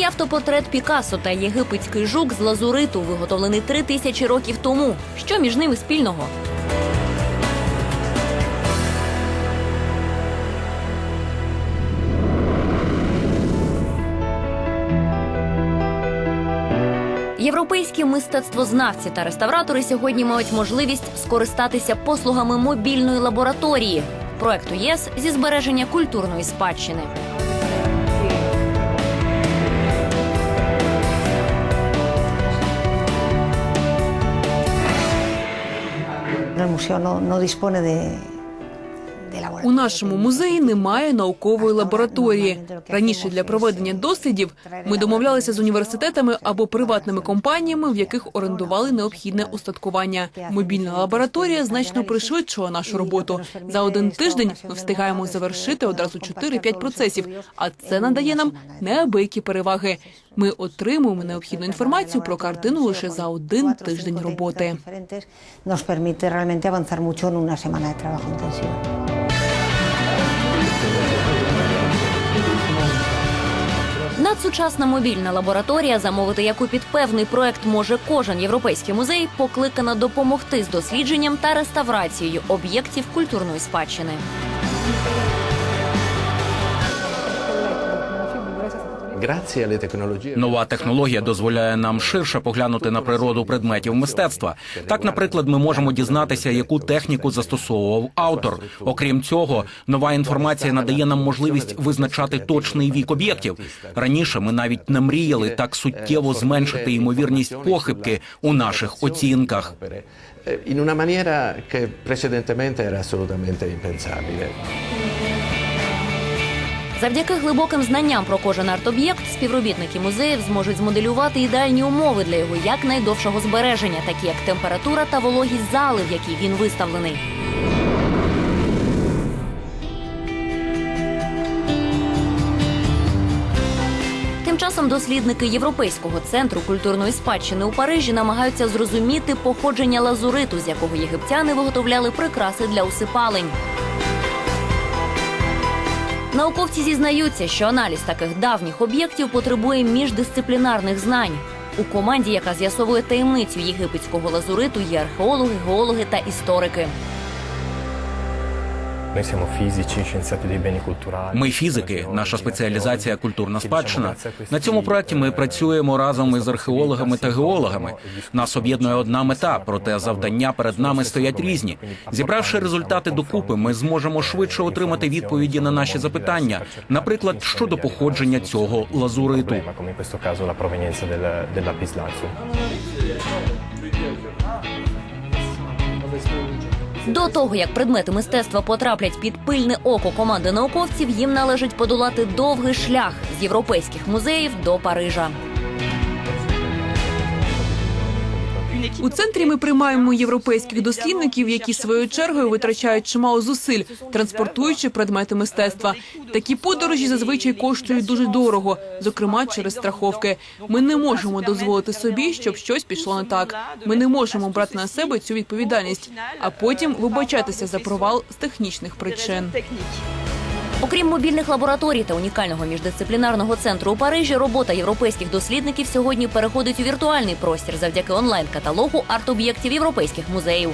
Ранній автопортрет Пікассо та єгипетський жук з лазуриту виготовлений три тисячі років тому. Що між ними спільного? Європейські мистецтвознавці та реставратори сьогодні мають можливість скористатися послугами мобільної лабораторії проекту ЄС зі збереження культурної спадщини. No, no dispone de. У нашому музеї немає наукової лабораторії. Раніше для проведення дослідів ми домовлялися з університетами або приватними компаніями, в яких орендували необхідне устаткування. Мобільна лабораторія значно пришвидшила нашу роботу. За один тиждень ми встигаємо завершити одразу 4-5 процесів, а це надає нам неабиякі переваги. Ми отримуємо необхідну інформацію про картину лише за один тиждень роботи. nos permite realmente avanzar mucho en una semana de trabajo intensivo. Надсучасна мобільна лабораторія, замовити яку під певний проект може кожен європейський музей, покликана допомогти з дослідженням та реставрацією об'єктів культурної спадщини. Нова технологія дозволяє нам ширше поглянути на природу предметів мистецтва. Так, наприклад, ми можемо дізнатися, яку техніку застосовував автор. Окрім цього, нова інформація надає нам можливість визначати точний вік об'єктів. Раніше ми навіть не мріяли так суттєво зменшити ймовірність похибки у наших оцінках. Eh, In una maniera che precedentemente era assolutamente impensabile. Завдяки глибоким знанням про кожен арт-об'єкт, співробітники музеїв зможуть змоделювати ідеальні умови для його якнайдовшого збереження, такі як температура та вологість зали, в якій він виставлений. Часом дослідники Європейського центру культурної спадщини у Парижі намагаються зрозуміти походження лазуриту, з якого єгиптяни виготовляли прикраси для усипалень. Науковці зізнаються, що аналіз таких давніх об'єктів потребує міждисциплінарних знань. У команді, яка з'ясовує таємницю єгипетського лазуриту, є археологи, геологи та історики. Noi siamo fisici, scienziati dei beni culturali. Ми фізики, наша спеціалізація культурна спадщина. На цьому проекті ми працюємо разом із археологами та геологами. Нас об'єднує одна мета, проте завдання перед нами стоять різні. Зібравши результати докупи, ми зможемо швидше отримати відповіді на наші запитання, наприклад, щодо походження цього лазуриту. problema, come До того як предмети мистецтва потраплять під пильне око команди науковців, їм належить подолати довгий шлях з європейських музеїв до Парижа. У центрі ми приймаємо європейських дослідників, які своєю чергою витрачають чимало зусиль, транспортуючи предмети мистецтва. Такі подорожі зазвичай коштують дуже дорого, зокрема через страховки. Ми не можемо дозволити собі, щоб щось пішло не так. Ми не можемо брати на себе цю відповідальність, а потім вибачатися за провал з технічних причин. Окрім мобільних лабораторій та унікального міждисциплінарного центру у Парижі, робота європейських дослідників сьогодні переходить у віртуальний простір завдяки онлайн-каталогу арт-об'єктів європейських музеїв.